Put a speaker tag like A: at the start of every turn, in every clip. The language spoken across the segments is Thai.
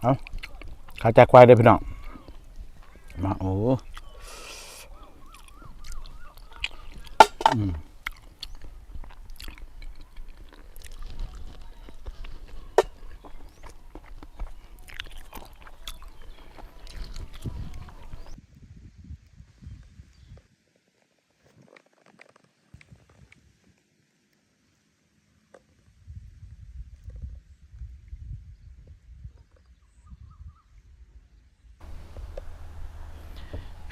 A: เอาขาจากควายเลยพี่น้องมาโอ้อืม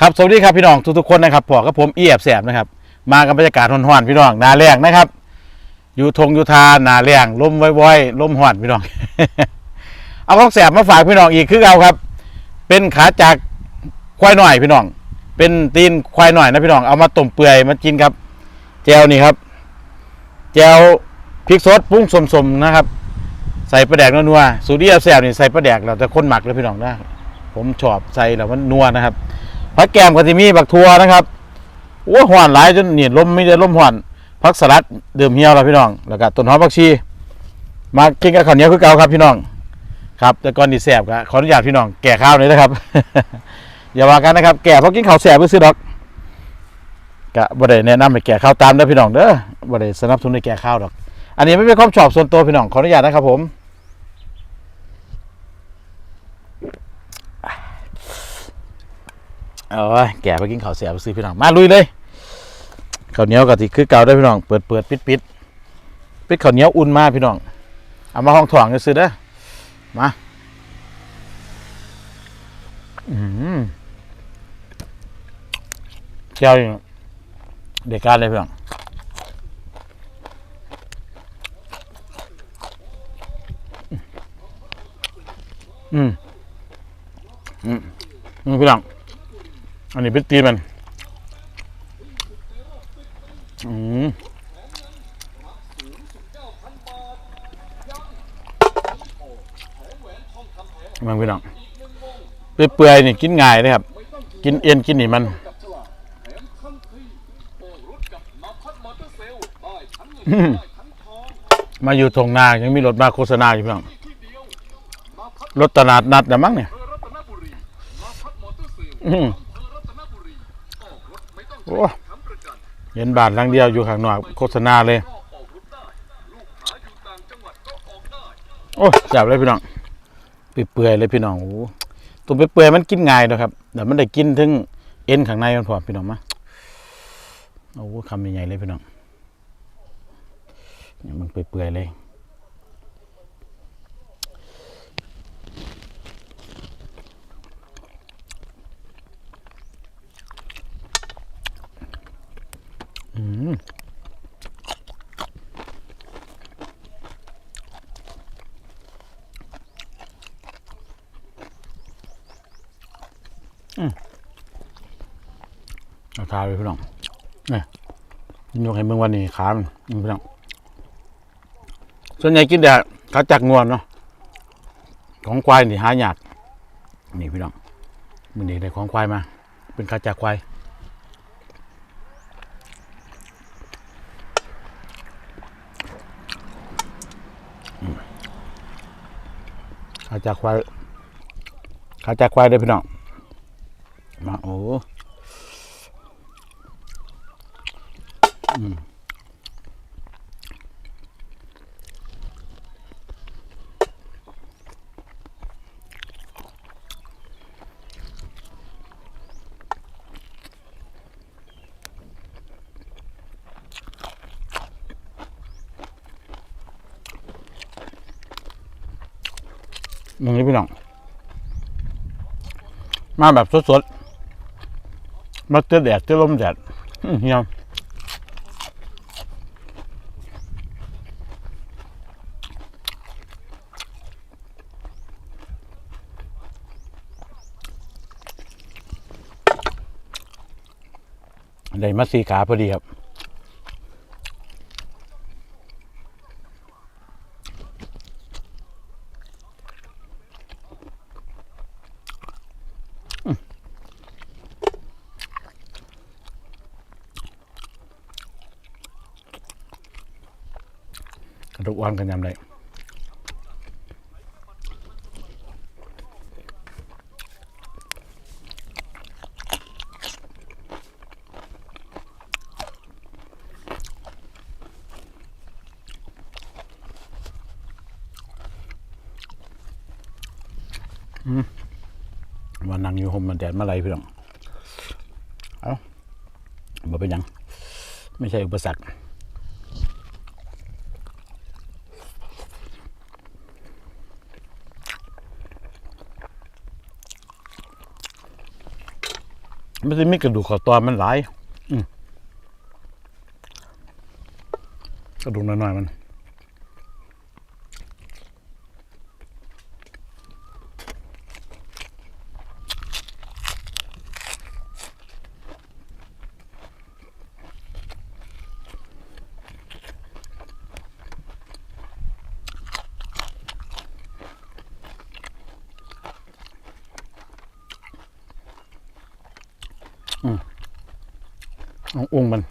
A: ครับสวัสดีครับพี่น้องทุกๆคนนะครับพอกับผมเอียบแสบนะครับ มากับบรรยากาศห่อนๆพี่น้องนาแรงนะครับ อยู่ทงอยู่ทานาแรงลมว้อยๆลมห่อนพี่น้อง เอาของแสบมาฝากพี่น้องอีกคือเอาครับ เป็นขาจากควายหน่อยพี่น้อง เป็นตีนควายหน่อยนะพี่น้องเอามาต้มเปื่อยมากินครับ แจวนี่ครับแจวพริกสดปรุ้งสมๆนะครับ ใส่ปลาแดกนัวๆสูตรเอียบแสบนี่ใส่ปลาแดกเราจะคนหมักเลยพี่น้องนะผมชอบใส่แล้วมันนัวนะครับ ผักแกมก็จะมีบักทัวนะครับโอ้ห่อนหลายจนเนี่ยลมไม่ได้ลมห่อนผักสลัดเดิมเหี่ยวแล้วพี่น้องแล้วก็ต้นหอมผักชีมากินกับข้าวเหนียวคือเก่าครับพี่น้องครับแต่ก่อนดีแสบก็ขออนุญาตพี่น้องแก่ข้าวหน่อยนะครับ อย่าว่ากันนะครับ แก่เพราะกินข้าวแสบไปซื้อดอกกะบ่ได้แนะนำให้แก่ข้าวตามเด้อพี่น้องเด้อบ่ได้สนับสนุนให้แก่ข้าวดอก อันนี้ไม่เป็นความชอบส่วนตัวพี่น้องขออนุญาตนะครับผม เอาไว้แก่ไปกินข้าวแสบไปซื้อพี่น้องมาลุยเลยข้าวเหนียวกับที่คือเก่าได้พี่น้องเปิดเปิดปิดปิดปิดข้าวเหนียวอุ่นมากพี่น้องเอามาห้องถ่วงกันซื้อเด้อมาอืมเจ้าอยู่เด็กการเลยพี่น้องอืมอืมอืมพี่หลัง อันนี้เป็นตีมัน อืมมันพี่หลังเปื่อยๆนี่กินง่ายเลยครับ กินเอ็นกินนี่มันมาอยู่ทงนายังมีรถมาโฆษณาอยู่พี่หลังรถตลาดนัดนะมั้งเนี่ย โอ้เห็นบาทหลังเดียวอยู่ข้างนอกโฆษณาเลย โอ้จับเลยพี่น้องเปื่อยๆเลยพี่น้องโอ้ตัวเปื่อยๆมันกินง่ายนะครับเดี๋ยวมันได้กินถึงเอ็นข้างในมันพอพี่น้องมะโอ้คำใหญ่ๆเลยพี่น้องเนี่ยมันเปื่อยๆเลย เอาขาไปพี่น้องนี่ยกให้มึงวันนี้ขามันพี่น้องส่วนใหญ่กินแต่ขาจักงวนเนาะของควายนี่หายากนี่พี่น้องมันนี่ได้ของควายมา เป็นขาจักควายขาจากควายขาจากควายเลยพี่น้องมาโอ้ มึงนี่พี่น้อง มาแบบสดๆมาเจอแดดเจอลมแดดเฮีย ได้มาสีขาพอดีครับกระดูกอ่อนกันยำได้ มานั่งอยู่ห่มมันแดดมาไรพี่น้อง เอาบ่เป็นยัง ไม่ใช่อุปสรรคมันจะมีกระดูกขอตอนมันหลายกระดูกน้อยๆมัน เอาอุ้งมัน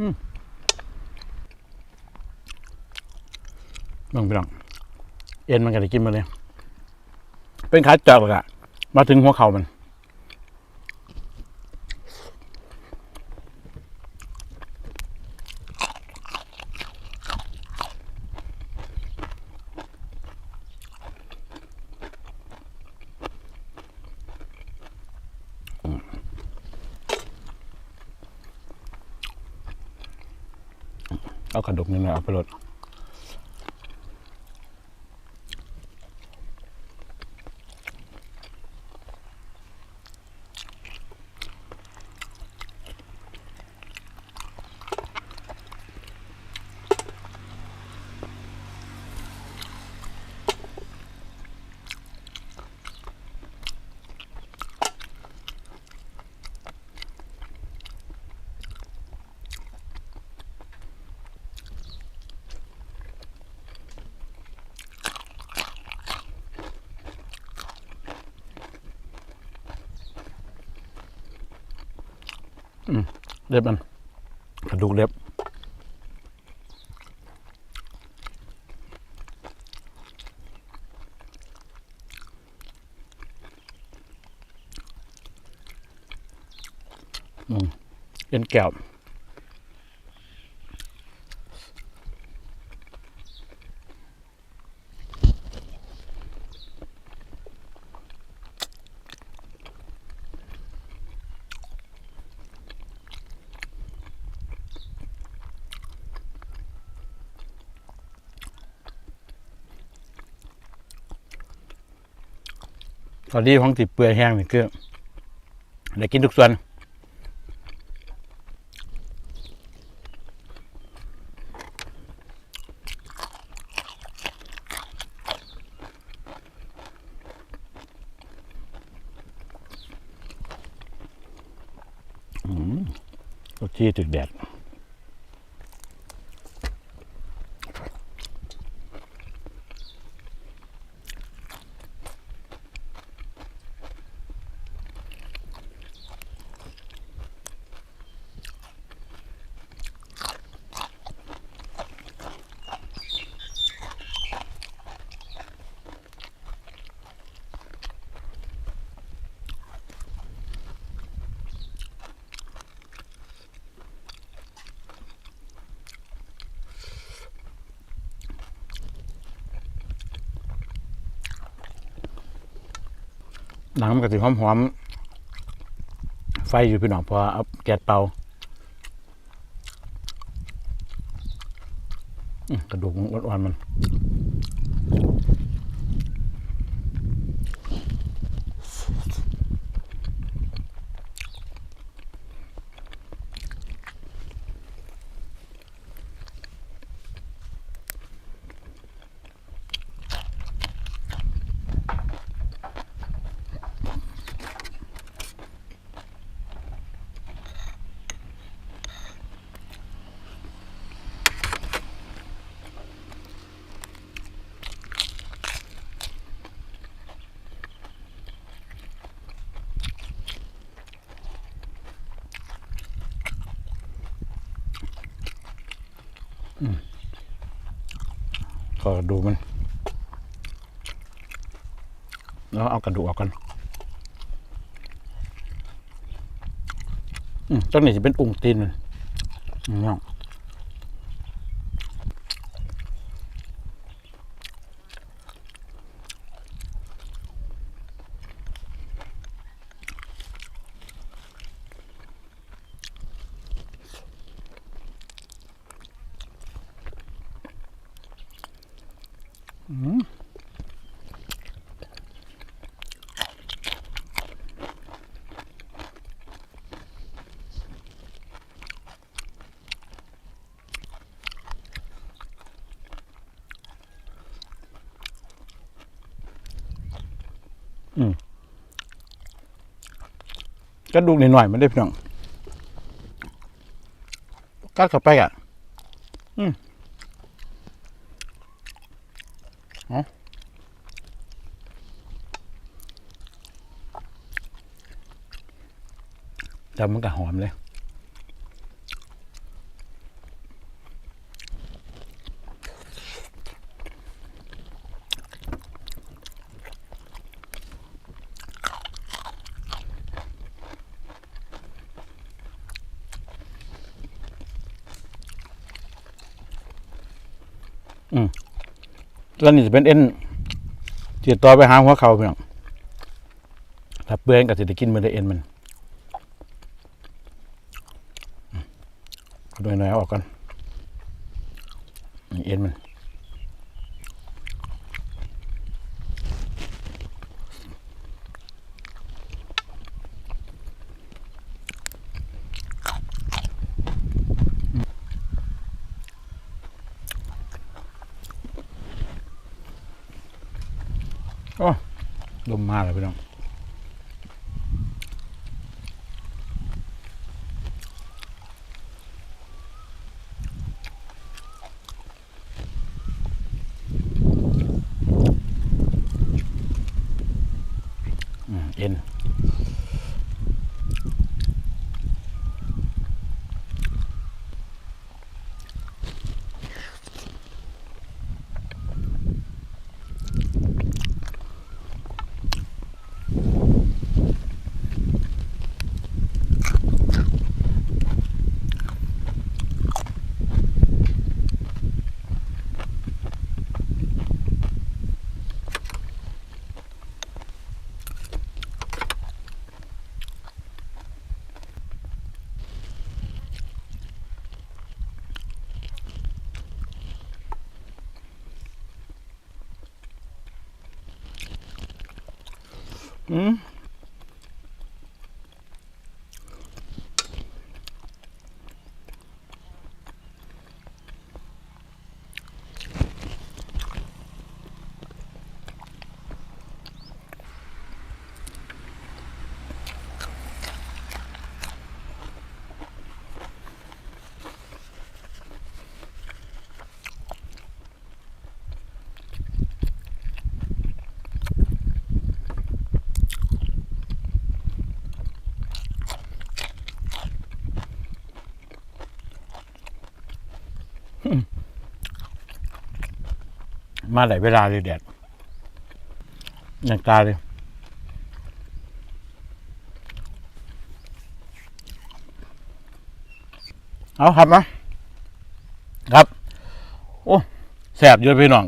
A: อืมลองไปลองเอ็นมันก็ได้กินมาเลย เป็นขาจอกเลยอะมาถึงหัวเข่ามัน เอากระดูกนี่แหละอยเอาไปลด เล็บมันกระดูกเล็บเอ็นแก้ว ตอนนี้ของติดเปื่อยแห้งนี่คือได้กินทุกส่วนอืมรสที่ถึกแดด หนังมันก็สิหอมหอมๆ ไฟอยู่พี่น้องพอเอาแก๊สเป่ากระดูกอ่อนๆมัน ก็ดูมัน แล้วเอากระดูกออกกันต้งนี้จะเป็นอุ่งตีนมันนี่ กระดูกหน่อยมันได้พี่น้องกัดเข้าไปอะ อืมเอแต่มันก็หอมเลย ตัวนี้จะเป็นเอ็นจีต่อไปหาหัวเขาเพี่องถ้าเปื่อยก็จะได้กินมันได้เอ็นมันดูหน่อยอออกกันเอ็นมัน ลมมาแล้วพี่น้อง อื มาหลายเวลาเลยแดดอย่างตาเลยเอาครับนะครับ โอ้แสบอยู่พี่น้อง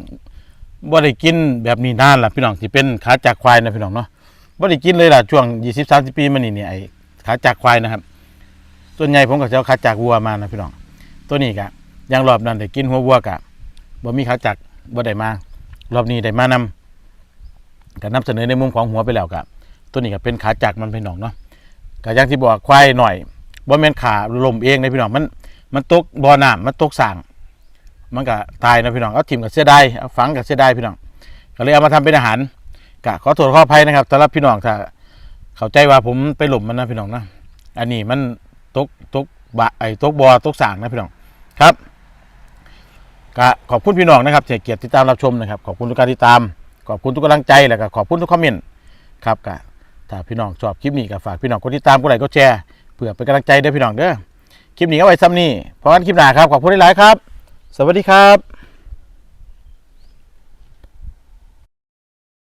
A: บ่ได้กินแบบนี้นานละพี่น้องที่เป็นขาจากควายนะพี่น้องเนาะบ่ได้กินเลยล่ะช่วงยี่สิบสามสิบปีมานี่เนี่ยไอ้ขาจากควายนะครับส่วนใหญ่ผมก็จะเอาขาจากวัวมานะพี่น้อง ตัวนี้กะอยังรอบนั้นได้กินหัววัวกะบ่มีขาจาก บ่าได้มา รอบนี้ได้มานำก็นำเสนอในมุมของหัวไปแล้วกะตัวนี้ก็เป็นขาจากมันพี่น้องเนาะก็อย่างที่บอกควายหน่อยบ่าแม่นขาลมเองในพี่น้องมันมันตกบ่อน้ำมันตกสร้างมันก็ตายนะพี่น้องเอาถิ่มกับเสียดายเอาฝังกับเสียดายพี่น้องก็เลยเอามาทำเป็นอาหารกะขอโทษขออภัยนะครับสำหรับพี่น้องถ้าเข้าใจว่าผมไปหลุมมันนะพี่น้องนะอันนี้มันตกตกบะไอ้ตกบ่อตกสางนะพี่น้องครับ ก็ขอบคุณพี่น้องนะครับที่เกียรติติดตามรับชมนะครับขอบคุณทุกการติดตาม ขอบคุณทุกกำลังใจแล้วก็ขอบคุณทุกคอมเมนต์ครับก็ถ้าพี่น้องชอบคลิปนี้ก็ฝากพี่น้องกดติดตามกดไลค์กดแชร์เพื่อเป็นกำลังใจด้วยพี่น้องเด้อคลิปนี้เอาไว้ซ้ำนี่พอกันคลิปหน้าครับขอบคุณหลายๆครับ สวัสดีครับ